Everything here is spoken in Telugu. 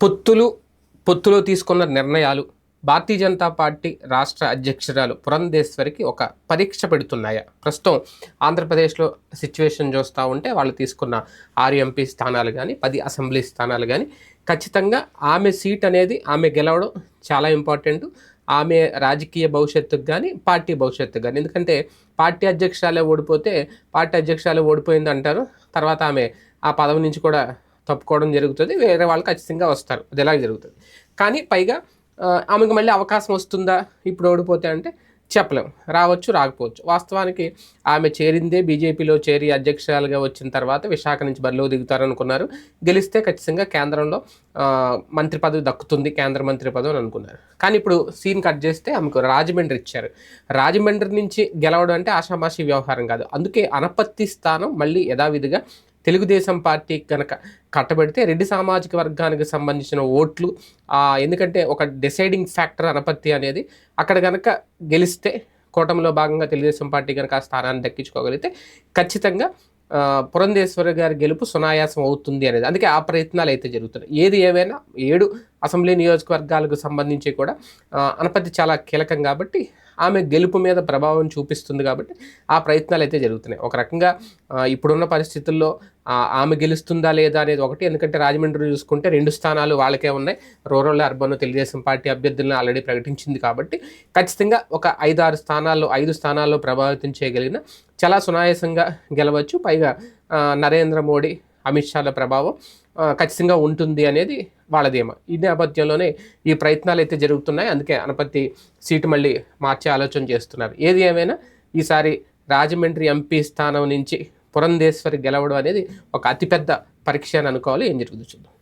పొత్తులు పొత్తులో తీసుకున్న నిర్ణయాలు భారతీయ జనతా పార్టీ రాష్ట్ర అధ్యక్షురాలు పురంధేశ్వరికి ఒక పరీక్ష పెడుతున్నాయా. ప్రస్తుతం ఆంధ్రప్రదేశ్లో సిచ్యువేషన్ చూస్తూ ఉంటే వాళ్ళు తీసుకున్న ఆరు ఎంపీ స్థానాలు కానీ పది అసెంబ్లీ స్థానాలు కానీ ఖచ్చితంగా ఆమె సీట్ అనేది ఆమె గెలవడం చాలా ఇంపార్టెంట్. ఆమె రాజకీయ భవిష్యత్తుకు కానీ పార్టీ భవిష్యత్తుకు కానీ ఎందుకంటే పార్టీ అధ్యక్షురాలే ఓడిపోతే పార్టీ అధ్యక్షురాలే ఓడిపోయింది అంటారు తర్వాత ఆమె ఆ పదవి నుంచి కూడా తప్పుకోవడం జరుగుతుంది వేరే వాళ్ళు ఖచ్చితంగా వస్తారు. అది ఎలా జరుగుతుంది? కానీ పైగా ఆమెకు మళ్ళీ అవకాశం వస్తుందా? ఇప్పుడు ఓడిపోతే అంటే చెప్పలేం. రావచ్చు రాకపోవచ్చు. వాస్తవానికి ఆమె చేరిందే బీజేపీలో చేరి అధ్యక్షురాలుగా వచ్చిన తర్వాత విశాఖ నుంచి బరిలో దిగుతారనుకున్నారు. గెలిస్తే ఖచ్చితంగా కేంద్రంలో మంత్రి పదవి దక్కుతుంది కేంద్ర మంత్రి పదవి అని అనుకున్నారు. కానీ ఇప్పుడు సీన్ కట్ చేస్తే ఆమెకు రాజమండ్రి ఇచ్చారు. రాజమండ్రి నుంచి గెలవడం అంటే ఆషామాషి వ్యవహారం కాదు. అందుకే అనపత్తి స్థానం మళ్ళీ యథావిధిగా తెలుగుదేశం పార్టీ కనుక కట్టబెడితే రెడ్డి సామాజిక వర్గానికి సంబంధించిన ఓట్లు ఎందుకంటే ఒక డిసైడింగ్ ఫ్యాక్టర్ అనపత్తి అనేది అక్కడ కనుక గెలిస్తే కూటమిలో భాగంగా తెలుగుదేశం పార్టీ కనుక ఆ స్థానాన్ని దక్కించుకోగలిగితే ఖచ్చితంగా పురంధేశ్వరి గారి గెలుపు సునాయాసం అవుతుంది అనేది. అందుకే ఆ ప్రయత్నాలు అయితే జరుగుతున్నాయి. ఏది ఏమైనా ఏడు అసెంబ్లీ నియోజకవర్గాలకు సంబంధించి కూడా ఆ, అనపత్తి చాలా కీలకం కాబట్టి ఆమె గెలుపు మీద ప్రభావం చూపిస్తుంది కాబట్టి ఆ ప్రయత్నాలు అయితే జరుగుతున్నాయి. ఒక రకంగా ఇప్పుడున్న పరిస్థితుల్లో ఆమె గెలుస్తుందా లేదా అనేది ఒకటి. ఎందుకంటే రాజమండ్రి చూసుకుంటే రెండు స్థానాలు వాళ్ళకే ఉన్నాయి. రూరల్ అర్బన్ తెలుగుదేశం పార్టీ అభ్యర్థులను ఆల్రెడీ ప్రకటించింది కాబట్టి ఖచ్చితంగా ఒక ఐదు ఆరు స్థానాల్లో ఐదు స్థానాల్లో ప్రభావితం చేయగలిగిన చాలా సునాయాసంగా గెలవచ్చు. పైగా నరేంద్ర మోడీ అమిత్ షాల ప్రభావం ఖచ్చితంగా ఉంటుంది అనేది వాళ్ళదేమో. ఈ నేపథ్యంలోనే ఈ ప్రయత్నాలు అయితే జరుగుతున్నాయి. అందుకే అనపత్తి సీటు మళ్ళీ మార్చే ఆలోచన చేస్తున్నారు. ఏది ఏమైనా ఈసారి రాజమండ్రి ఎంపీ స్థానం నుంచి పురంధేశ్వరి గెలవడం అనేది ఒక అతిపెద్ద పరీక్ష అని అనుకోవాలి. ఏం జరుగుతుందో చూద్దాం.